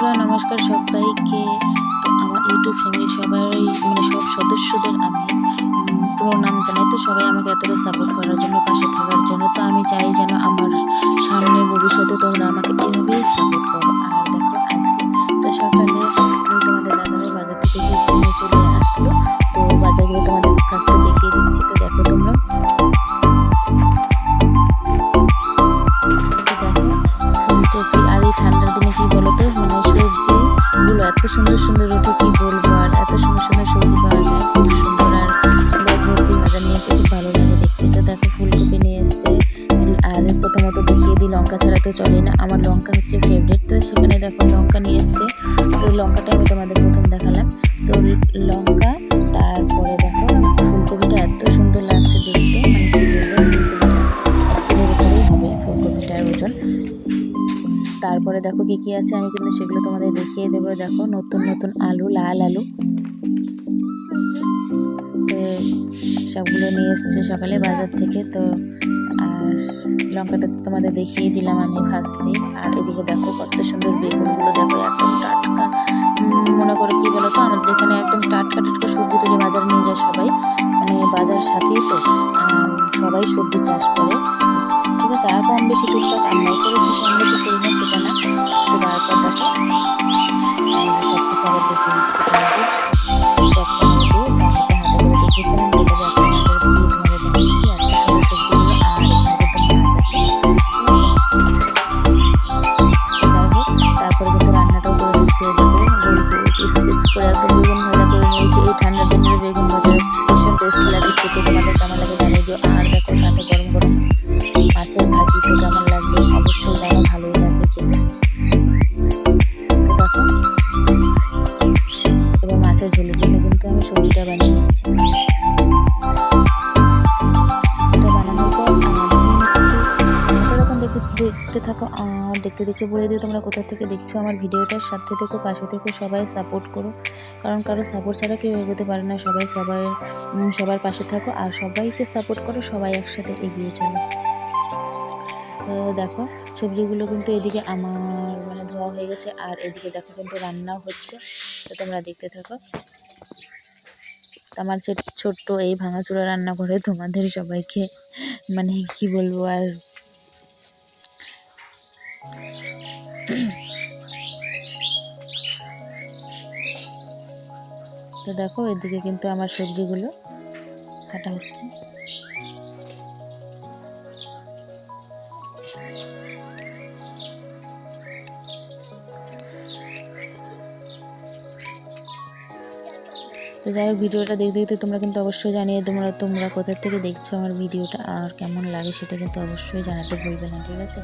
বন্ধুরা, নমস্কার সবাইকে। তো আমার ইউটিউব ফ্যামিলির সবাই মানে সব সদস্যদের আমি প্রণাম জানাই। তো সবাই আমাকে এতটা সাপোর্ট করার জন্য, পাশে থাকার জন্য। তো আমি চাই যেন আমার সামনে ভবিষ্যতে তোমরা আমাকে এভাবেই এত সুন্দর সুন্দর রুটি কি বলব? আর এত সুন্দর সুন্দর সবজি পাওয়া যায়, খুব সুন্দর। আর ভর্তি ভাজা নিয়ে এসে খুব ভালো লাগে দেখতে। তো দেখো, ফুলকপি নিয়ে এসছে। আর প্রথমত দেখিয়ে দিই, লঙ্কা ছাড়া তো চলে না। আমার লঙ্কা হচ্ছে ফেভারিট তো সেখানে দেখো, লঙ্কা নিয়ে এসছে। তো লঙ্কাটা আমি তোমাদের প্রথম দেখালাম। তো লঙ্কা, তারপরে দেখো কি কি আছে, আমি কিন্তু সেগুলো তোমাদের দেখিয়ে দেবো। দেখো, নতুন নতুন আলু, লাল আলু। তো সবগুলো নিয়ে এসছে সকালে বাজার থেকে, তো আর লঙ্কাটা তো তোমাদের দেখিয়ে দিলাম আমি ফার্স্টে আর এদিকে দেখো কত সুন্দর বেগুনগুলো, দেখো একদম টাটকা। মনে করো কি বলো তো, আমাদের এখানে একদম টাটকা টাটকা সবজি তুলে বাজার নিয়ে যায় সবাই। মানে বাজার সাথেই তো সবাই সবজি চাষ করে। ঠিক আছে আর কম বেশি টুকটাক আমরাও করেছি কম বেশি করি না সেটা না তো তারপর দেখো আমাদের সব কিছু আবার আছে তো যাই হোক, তারপরে কিন্তু রান্নাটাও করে দিচ্ছি পিস করে একদম বেগুন মাছের ভাজি তো কেমন লাগবে অবশ্যই জানো ভালোই লাগবে খেতে এবার মাছের ঝোলের জন্য কিন্তু আমি সবজিটা বানিয়ে নিচ্ছি। দেখতে থাকো দেখতে দেখতে বলে দিও তোমরা কোথা থেকে দেখছ আমার ভিডিওটার সাথে থেকো, পাশে থেকো, সবাই সাপোর্ট করো। কারণ কারও সাপোর্ট ছাড়া কেউ এগোতে পারে না। সবাই সবাই সবার পাশে থাকো আর সবাইকে সাপোর্ট করো, সবাই একসাথে এগিয়ে চলো। তো দেখো, সবজিগুলো কিন্তু এদিকে আমার মানে ধোয়া হয়ে গেছে, আর এদিকে দেখো কিন্তু রান্নাও হচ্ছে। তো তোমরা দেখতে থাকো। আমার ছোট- ছোট্ট এই ভাঙাচুরা ভাঙাচোরা রান্নাঘরে তোমাদের সবাইকে মানে কি বলব আর তো দেখো, এদিকে কিন্তু আমার সবজিগুলো কাটা হচ্ছে। তো যাই হোক, ভিডিওটা দেখতে দেখতে তোমরা কিন্তু অবশ্যই জানিয়ে তোমরা তোমরা কোথা থেকে দেখছ আমার ভিডিওটা আর কেমন লাগে সেটা কিন্তু অবশ্যই জানাতে ভুলবে না, ঠিক আছে?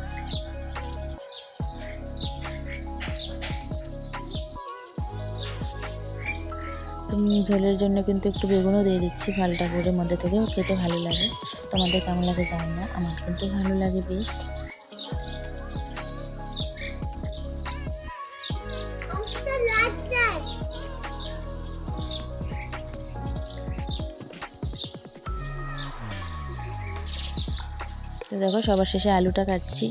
তুমি ঝোলের জন্য কিন্তু একটু বেগুনও দিয়ে দিচ্ছি ফালটা করে মধ্যে থেকে, খেতে ভালো লাগে। তোমাদের কেমন লাগে জানি না, আমার কিন্তু ভালো লাগে বেশ। তো দেখো সবার শেষে আলুটা কাটছি।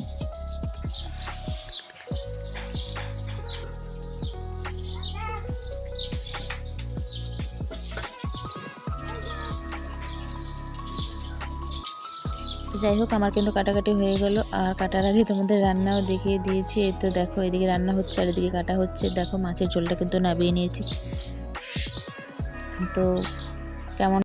যাই হোক, আমার কিন্তু কাটাকাটি হয়ে গেল। আর কাটার আগে তোমাদের রান্নাও দেখিয়ে দিয়েছি। এই তো দেখো, এদিকে রান্না হচ্ছে আর এদিকে কাটা হচ্ছে। দেখো, মাছের ঝোলটা কিন্তু নামিয়ে নিয়েছি। তো কেমন